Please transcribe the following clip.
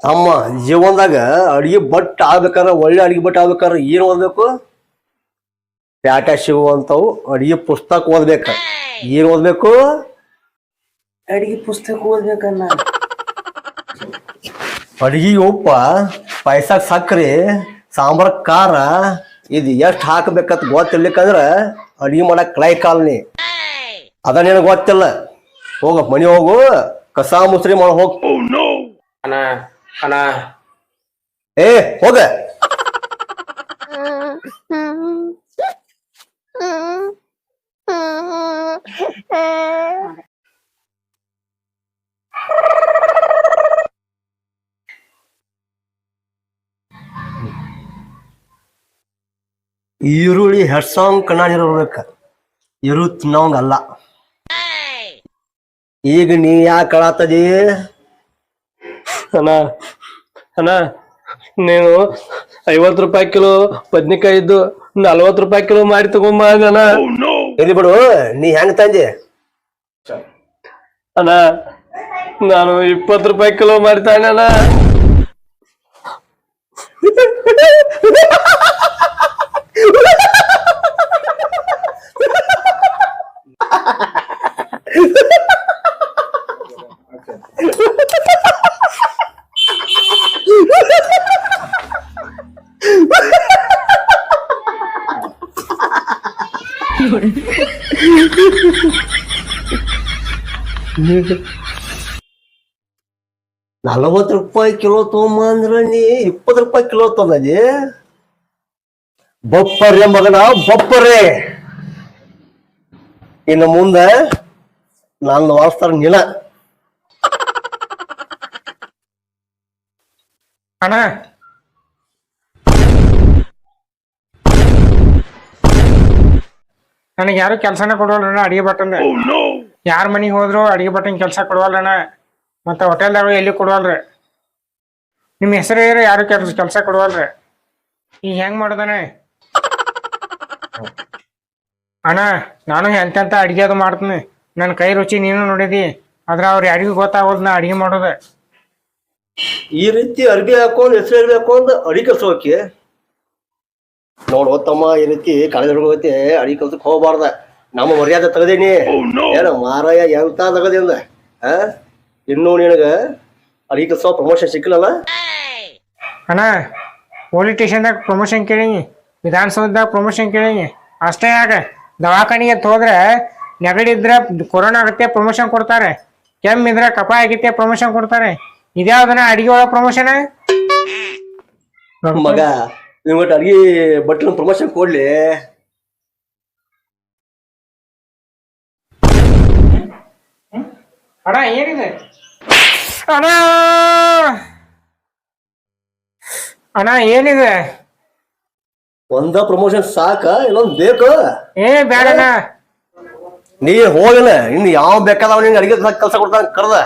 ಅಮ್ಮ ಜೀವನದಾಗ ಅಡಿಗೆ ಬಟ್ ಆಗ್ಬೇಕಾರ ಒಳ್ಳೆ ಅಡಿಗೆ ಬಟ್ ಆಗ್ಬೇಕಾರ ಏನ್ ಓದ್ಬೇಕು? ಪ್ಯಾಟ ಸಿಗುವಂತವು ಅಡಿಗೆ ಪುಸ್ತಕ ಓದ್ಬೇಕ. ಏನು ಓದ್ಬೇಕು? ಅಡಿಗೆ ಪುಸ್ತಕ ಓದ್ಬೇಕನ್ನ. ಅಡಿಗೆ ಉಪ್ಪ ಪಾಯಸ ಸಕ್ಕರೆ ಸಾಂಬಾರ ಖಾರ ಇದು ಎಷ್ಟ್ ಹಾಕ್ಬೇಕಂತ ಗೊತ್ತಿರ್ಲಿಕ್ಕಂದ್ರ ಅಡಿಗೆ ಮಾಡಕ್ ಕ್ಲೈ ಕಾಲ್ನಿ ಅದ ನಿನಗ್ ಗೊತ್ತಿಲ್ಲ. ಹೋಗ ಮನಿ ಹೋಗು ಕಸ ಮುಸ್ರಿ ಮಾಡಿ ಹೋಗ್. ಅಣ್ಣ. ಏ ಹೋಗ. ಈರುಳ್ಳಿ ಹೆಡ್ಸಂಗ್ ಕಣ್ಣಾಡಿರ್ಬೇಕ ಇರು ತಿನ್ನೋಂಗಲ್ಲ ಈಗ ನೀ ಯಾಕೆ ಕಳಾತದಿ ಅಣ್ಣ ಅಣ್ಣ ನೀನು ಐವತ್ತು ರೂಪಾಯಿ ಕಿಲೋ ಬದ್ನಿಕಾಯಿ ಇದ್ದು ನಲ್ವತ್ತು ರೂಪಾಯಿ ಕಿಲೋ ಮಾಡಿ ತಗೊಂಬ ಅಣ್ಣ. ಇರ್ಲಿ ಬಿಡು ನೀ ಹೆಂಗ್ ತಂದೆ? ಅಣ್ಣ ನಾನು ಇಪ್ಪತ್ತು ರೂಪಾಯಿ ಕಿಲೋ ಮಾಡ್ತಾನೆ ಅಣ್ಣ. ನಲವತ್ತು ರೂಪಾಯಿ ಕಿಲೋ ತೊಗೊಂಬ ಅಂದ್ರ ನೀ ಇಪ್ಪತ್ತು ರೂಪಾಯಿ ಕಿಲೋ ತಂದಿ ಬಪ್ಪರೆ ಮಗನ ಬಪ್ಪರೆ ಇನ್ನು ಮುಂದೆ ನಾನು ವಾಸ್ತಾರ ನಿಲ ಅಣ್ಣ ನನಗೆ ಯಾರು ಕೆಲಸನೇ ಕೊಡವಲ್ರಣ್ಣ ಅಡಿಗೆ ಬಟನ್ ಯಾರ ಮನೆಗೆ ಹೋದ್ರು ಅಡಿಗೆ ಬಟ್ಟನ್ ಕೆಲಸ ಕೊಡವಲ್ರಣ್ಣ ಮತ್ತೆ ಹೋಟೆಲ್ದಾಗ ಎಲ್ಲಿ ಕೊಡವಲ್ರಿ ನಿಮ್ಮ ಹೆಸರು ಏರಿ ಯಾರು ಕೆಲಸ ಕೆಲಸ ಕೊಡವಲ್ರಿ ಈಗ ಹೆಂಗ್ ಮಾಡ್ದಾನೆ ಅಣ್ಣ ನಾನು ಎಂತೆಂತ ಅಡಿಗೆ ಅದು ಮಾಡ್ತೀನಿ. ನನ್ನ ಕೈ ರುಚಿ ನೀನು ನೋಡಿದಿ. ಆದ್ರೆ ಅವ್ರು ಯಾರಿಗೂ ಗೊತ್ತಾಗೋದು ನಾ ಅಡಿಗೆ ಮಾಡೋದು. ಈ ರೀತಿ ಅರ್ಬಿ ಹಾಕೊಂಡು ಹೆಸರು ಅರ್ಬಿ ಹಾಕೊಂಡು ಅಡಿಗೆ ಕೆಲ್ಸ ಹೋಗಿ ನೋಡ್ ತಮ್ಮ ಈ ರೀತಿ ಕಳೆದ ಹೋಗತಿ ಅಡಿ ಕೆಲ್ಸಕ್ಕೆ ಹೋಗ್ಬಾರ್ದ. ನಮ್ಮ ಮರ್ಯಾದೆ ತಗದೇನಿ. ಏನ ಮಾರಾಯ ಎಂತ ತಗದಿಂದ ಆ? ಇನ್ನೂ ನಿನಗ ಅಡಿ ಕೆಲ್ಸ ಪ್ರಮೋಷನ್ ಸಿಕ್ಕಿಲ್ಲಲ್ಲ? ಅಣ್ಣ ಪೊಲೀಸ್ ಸ್ಟೇಷನ್ದಾಗ ಪ್ರಮೋಷನ್ ಕೇಳೀನಿ ವಿಧಾನಸೌಧದಾಗ ಪ್ರಮೋಷನ್ ಕೇಳೀನಿ. ಅಷ್ಟೇ ಆಗ ದವಾಖಾನಿಗೆ ಹೋದ್ರೆ ನೆಗಡಿ ಇದ್ರೆ ಕೊರೋನಾ ಆಗುತ್ತೆ ಪ್ರಮೋಷನ್ ಕೊಡ್ತಾರೆ. ಕೆಮ್ಮಿದ್ರೆ ಕಪ ಆಗಿತ್ತೆ ಪ್ರಮೋಷನ್ ಕೊಡ್ತಾರೆ. ಇದ್ಯಾವ್ದನ ಅಡಿಗೆ ಒಳಗೆ ಪ್ರಮೋಷನ್ ಮಗ ನಿಮ್ಗೆ ಅಡ್ಗೆ ಬಟ್ಟೆ ಪ್ರಮೋಷನ್ ಕೊಡ್ಲಿ. ಅಣ್ಣ ಏನಿದೆ? ಅಣ್ಣ! ಅಣ್ಣ ಏನಿದೆ? ಒಂದ ಪ್ರಮೋಷನ್ ಸಾಕ ಇನ್ನೊಂದ್ ಬೇಕು. ಏ ಬೇಡಣ್ಣ ನೀ ಹೋಗಲ್ಲ ಇನ್ನು ಯಾವ ಬೇಕಾದವ ನಿಂಗೆ ಅಡಿಗೆ ಕೆಲಸ ಕೊಡ್ತಾನೆ ಕರ್ದ.